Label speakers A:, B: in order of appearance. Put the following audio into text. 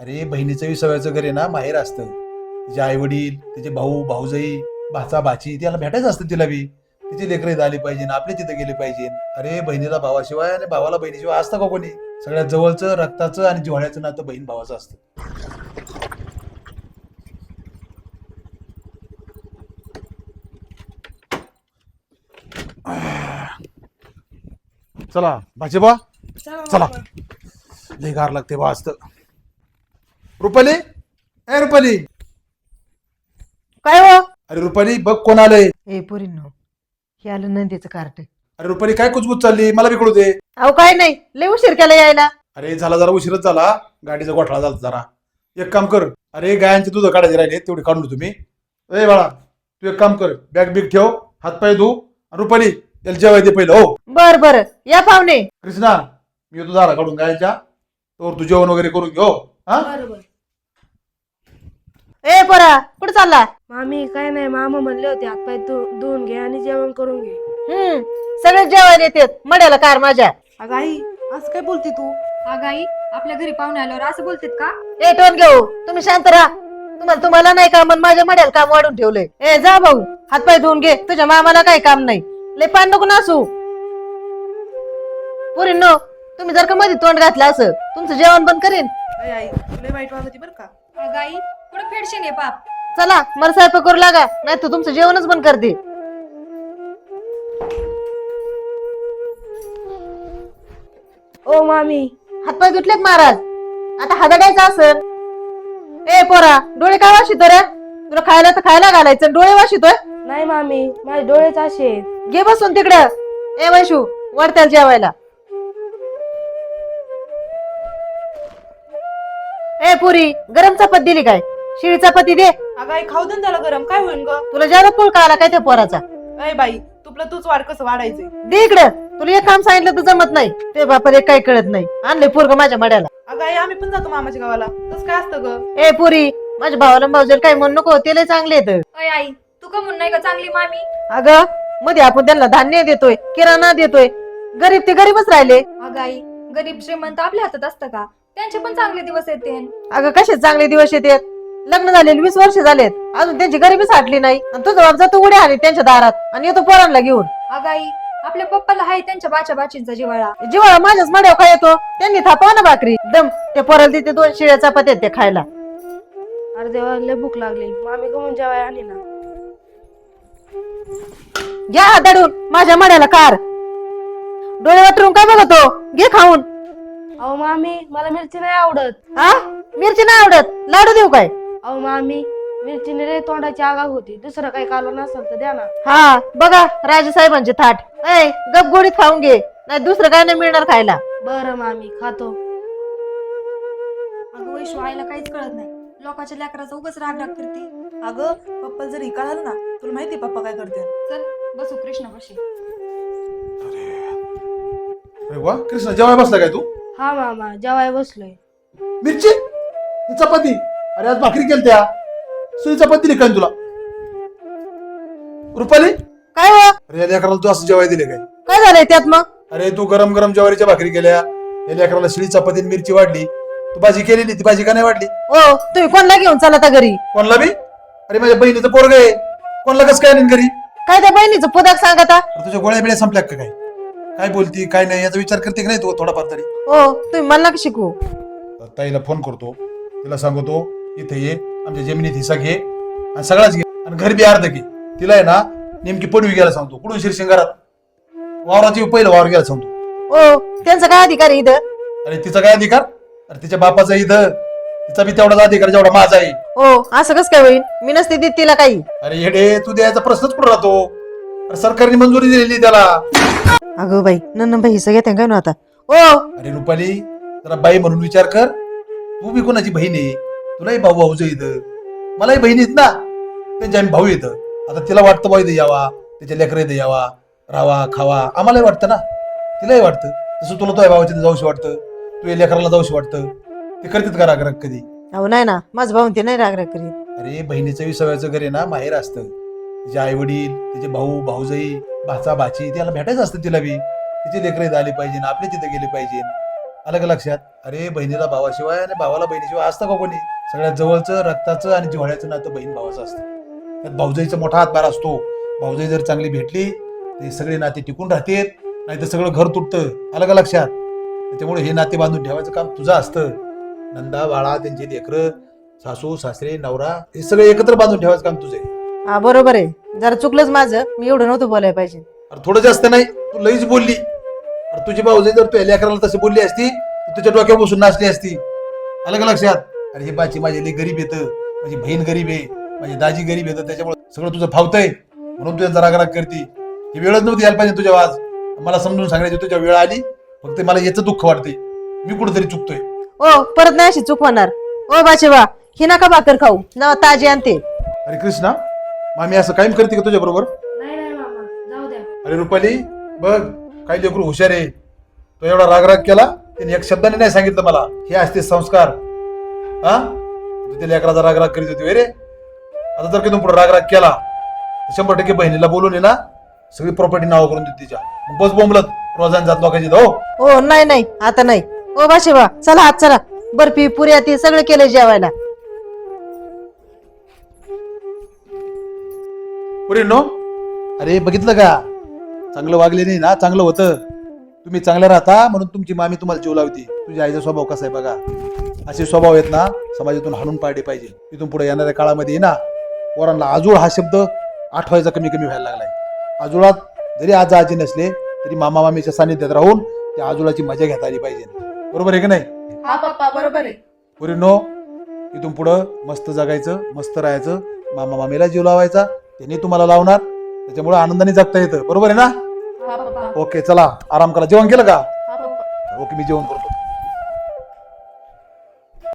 A: अरे बहिणीचं विसाव्याचं घर आहे ना माहेर असतं. तिचे आई वडील तिचे भाऊ भाऊजाई भाचा भाची त्याला भेटायचं असतं तिला बी. तिची लेकरं आली पाहिजे आपले तिथे गेले पाहिजे अरे बहिणीला भावाशिवाय आणि भावाला बहिणीशिवाय असतं का कोणी? सगळ्यात जवळचं रक्ताचं आणि जिव्हाळ्याचं नातं बहीण भावाचं असतं. चला भाजीबा चला लई गार लागते बा असत रुपाली? ए रुपाली.
B: काय हो?
A: अरे रुपाली बघ कोण आलंय.
B: ए पोरींनो हे आलं नंदीचं कार्ट
A: अरे रुपाली काय कुचकुच चालली? मला बिकडू दे.
B: अहो काय नाही लय उशीर केला यायला.
A: अरे झाला जरा उशीरच झाला. गाडीचा गोठळा झाला जरा. एक काम कर. अरे गायांचे दूध काढायचे राहिले तेवढे काढून तुम्ही. ए बाळा तू एक काम कर. बॅग बिग ठेव हातपाय धू. आणि रुपाली याला जेवाय दे पहिलं हो.
B: बर बर. या पाहुणे.
A: कृष्णा मी येतो दारा काढून गायच्या. तर तू जेवण वगैरे करून घेऊ हा?
B: ए पोरा कुठे चालला
C: मामी काय नाही मामा म्हणले होते हातपाय धु- धुवून घे आणि जेवण करून घे.
B: हम्म सगळे जेवायला येतात मड्याला कार माझ्या.
C: अगं आई असं काय बोलते तू?
D: अगं आई आपल्या घरी पाहुणे आल्यावर असं बोलतेत का?
B: ए टोन घेऊ. तुम्ही शांत राहा. तुम्हाला तुम्हाला नाही काम आणि माझ्या मड्याला काम वाढून ठेवलंय ए जा भाऊ. हातपाय धुवून घे. तुझ्या मामाला काही काम नाही. लय पान नको नासू. पोरींनो तुम्ही जर का मध्ये तोंड घातलं असं तुमचं जेवण बंद करीन.
C: आई आई लय वाईट वागते बरं का?
D: अगं आई कुठं फेडशील हे पाप?
B: चला मला स्वयंपाक करू लागा नाही तर तुमचं जेवणच बंद करते.
C: ओ मामी.
B: हातपाय धुतले का महाराज. आता हादडायचं असेल ए पोरा डोळे काय वाशितो रे? तुला खायला तर खायला घालायचं डोळे वाशितोय
C: नाही मामी माझे डोळेच असे आहेत.
B: घे बसून तिकडं. ए वैशू वर त्याला जेवायला. ए पुरी गरम चपाती दिली काय? शिळी चपाती दे.
E: अगं आई खाऊ दे ना त्याला गरम. काय होईल ग?
B: तुला ज्यादा पुळका आला काय त्या पोराचा?
E: अय बाई तुला तूच वाढ कसं वाढायचंय
B: दे इकडं. तुला एक काम सांगितलं तर जमत नाही. ते बापाला काही कळत नाही. आणले पोरग माझ्या मड्याला.
E: अगं आई आम्ही पण जातो मामाच्या गावाला. तसं काय असतं ग?
B: ए पुरी माझ्या भावाला भाऊजल काही म्हणू नको ते लय चांगले येत
D: अय आई तू का म्हणून नाही का चांगली मामी?
B: अगं मध्ये आपण त्यांना धान्य देतोय किराणा देतोय. गरीब ते गरीबच राहिले.
D: अगं आई गरीब श्रीमंत आपल्या हातात असतं का? त्यांचे पण चांगले दिवस येते
B: अगं कसे चांगले दिवस येतात लग्न झालेले वीस वर्ष झालेत. अजून त्यांची गरिबीच हटली नाही. आणि तुझा बाप जातो उड्या आली त्यांच्या दारात. आणि येतो पोरांना घेऊन.
D: अगं आई आपल्या पप्पाला हाय त्यांच्या बाच्या बाचींचा जिवाळा
B: जिवाळा माझ्याच मड्यावर काय येतो? त्यांनी थापाव ना भाकरी. दम. त्या पोराला तिथे दोन शिळ्या चपात्या ते खायला.
C: अरे देवा लय भूक लागली. मामी गमून जेवाय आणि ना.
B: घ्या दडून. माझ्या मड्याला कार डोळे वाटरून काय बघतो? घे खाऊन.
C: अहो मामी मला मिरची नाही आवडत.
B: हा? मिरची नाही आवडत? लाडू देऊ काय?
C: अहो मामी मिरचीने रे तोंडाची आगाग होती. दुसरं काही कालवण नसेल तर द्या ना.
B: हा बघा राजे साहेबांचे थाट. ऐ गप गोडीत खाऊन घे. नाही दुसरं काय नाही मिळणार खायला.
C: बरं मामी खातो.
D: अगं वैशू आईला काहीच कळत नाही. लोकांच्या लेकराचा उगाच राग राग करते.
E: अगं पप्पा जर इकाळ आलं ना तुला माहिती पप्पा काय करते.
D: चल बसू कृष्ण बशी.
A: अरे. वा कृष्णा जेवाय बसला काय तू?
C: हा मामा जेवाय बसलोय.
A: मिरची? ही चपाती? अरे आज भाकरी केली त्या सुई चपाती काय तुला? रुपाली?
B: काय हो?
A: अरे या लेकराला तू असं जेवाय दिले काय?
B: काय झालंय त्यात मग?
A: अरे तू गरम गरम ज्वारीच्या भाकरी केल्या. या लेकराला शिळी चपाती आणि मिरची वाढली. तू भाजी केली नाही ती भाजी का नाही वाढली?
B: ओ तुम्ही कोणला घेऊन चालता घरी?
A: कोणला बी? अरे माझ्या बहिणीचं पोरग आहे. कोणला कसं काय नाही घरी?
B: काय त्या बहिणीचं पुदाक सांगता
A: अरे तुझ्या गोळ्या बिळ्या संपल्या का काय? काय बोलती काय नाही याचा विचार करते की नाही तू थोडाफार तरी?
B: ओ तुम्ही मला नका शिकू
A: ताईला फोन करतो. तिला सांगतो इथे ये आमच्या जमिनीत हिस्सा घे आणि सगळाच घे आणि घर बी अर्ध घे. तिला आहे ना नेमकी पडवी घ्यायला सांगतो कुठून शिरशिंगारात वावराची पहिलं वावर घ्यायला सांगतो.
B: ओ त्यांचा काय अधिकार आहे इथं?
A: अरे तिचा काय अधिकार? अरे तिच्या बापाचा इथं. तिचा बी तेवढाच अधिकार जेवढा माझा आहे.
B: ओ असं कसं काय होईल? मी नसते देत तिला काही.
A: अरे हेडे तू द्यायचा प्रश्नच कुठं राहतो? अरे सरकारने मंजुरी दिलेली त्याला.
B: अगं बाई नन्न बाई हिस्सा घेते काय ना आता? ओ!
A: अरे रुपाली जरा बाई म्हणून विचार कर. तू बी कोणाची बहीण आहे? तुलाही भाऊ भाऊचं इथं. मलाही बहीण आहेत ना. त्यांचे आम्ही भाऊ येतं. आता तिला वाटतं भाऊ इथं यावा त्याच्या लेकर इथं यावा राहावा खावा. आम्हालाही वाटतं ना. तिलाही वाटतं. तसं तुला तुझ्या भावाच्या इथं जाऊशी वाटतं तू या लेकराला जाऊशी वाटतं. ते करतात का राग कधी?
B: अहो नाही ना. माझं भाऊन ते नाही राग राग करीत.
A: अरे बहिणीचं विसाव्याचं घर आहे ना माहेर असतं. तिचे आई वडील तिचे भाऊ भाऊजाई भाचा भाची त्याला भेटायचं असतं तिला बी. तिचे लेकरे झाले पाहिजे आपले तिथे गेले पाहिजे. अलग लक्षात? अरे बहिणीला भावाशिवाय आणि भावाला बहिणीशिवाय असतं का कोणी? सगळ्यात जवळचं रक्ताचं आणि जिव्हाळ्याचं नातं बहीण भावाचं असतं. त्यात भाऊजाईचा मोठा हातभार असतो. भाऊजाई जर चांगली भेटली ते सगळे नाते टिकून राहतेत नाही तर सगळं घर तुटतं. अलग लक्षात? त्याच्यामुळे हे नाते बांधून ठेवायचं काम तुझं असतं. नंदा बाळा त्यांची लेकरं सासू सासरे नवरा हे सगळे एकत्र बांधून ठेवायचं काम तुझं आहे.
B: हा बरोबर आहे. जरा चुकलंच माझं. मी एवढं नव्हतं बोलायला पाहिजे.
A: अरे थोडं जास्त नाही. तू लईच बोलली. अरे तुझी भाऊजाई जर तू लेकराला तशी बोलली असती तर तुझ्या डोक्यावर बसून नाचली असती. अलग लक्षात? अरे हे बाची माझी लई गरीब येतं. माझी बहीण गरीब आहे. माझी दाजी गरीब येतं. त्याच्यामुळे सगळं तुझं फावतंय. म्हणून तुझ्या जरा राग करते. ही वेळच नव्हती यायला पाहिजे तुझ्या आज. मला समजून सांगायची तुझ्या वेळ आली. फक्त मला याचं दुःख वाटते मी कुठेतरी चुकतोय.
B: ओ परत नाही अशी चूक होणार. ओ बाचेवा ही नका भाकर खाऊ. न ताजी आणते.
A: अरे कृष्णा मामी असं कायम करते का तुझ्या बरोबर?
C: नाही नाही मामा. जाऊ द्या.
A: अरे रुपाली बघ काही लेकरू हुशार आहे. तो एवढा रागराग केला त्याने एक शब्दाने नाही सांगितलं मला. हे असते संस्कार. हा? तू त्या लेकराचा रागराग करीत होती रे आता जर का पुढे रागराग केला तर शंभर टक्के बहिणीला बोलून आहे ना. सगळी प्रॉपर्टी नाव करून देते तिच्या. मग बस बोंबलत रोजान जात लोकांची हो.
B: ओ नाही नाही आता नाही. ओ बाशेवा चला आत चला. बर्फी पुऱ्या ती सगळं केलं जेवायला.
A: पुढे नो. अरे बघितलं का? चांगलं वागले नाही ना चांगलं होतं. तुम्ही चांगलं राहता म्हणून तुमची मामी तुम्हाला जीव लावती. तुझ्या आईचा स्वभाव कसा आहे बघा. असे स्वभाव आहेत ना समाजातून हाणून पाडले पाहिजे. इथून पुढे येणाऱ्या काळामध्ये ना पोरांना आजूळ हा शब्द आठवायचा कमी कमी व्हायला लागलाय. आजुळात जरी आज आजी नसले तरी मामा मामीच्या सानिध्यात राहून त्या आजुळाची मजा घेता आली पाहिजे. बरोबर आहे की नाही?
E: हा पप्पा बरोबर आहे.
A: पुरी नो. इथून पुढं मस्त जगायचं मस्त राहायचं मामा मामीला जीव लावायचा त्यांनी तुम्हाला लावणार. त्याच्यामुळे आनंदाने जगता येतं. बरोबर आहे ना?
E: हा
A: ओके चला. आराम करा. जेवण केलं का?
E: हा
A: ओके मी जेवण करतो.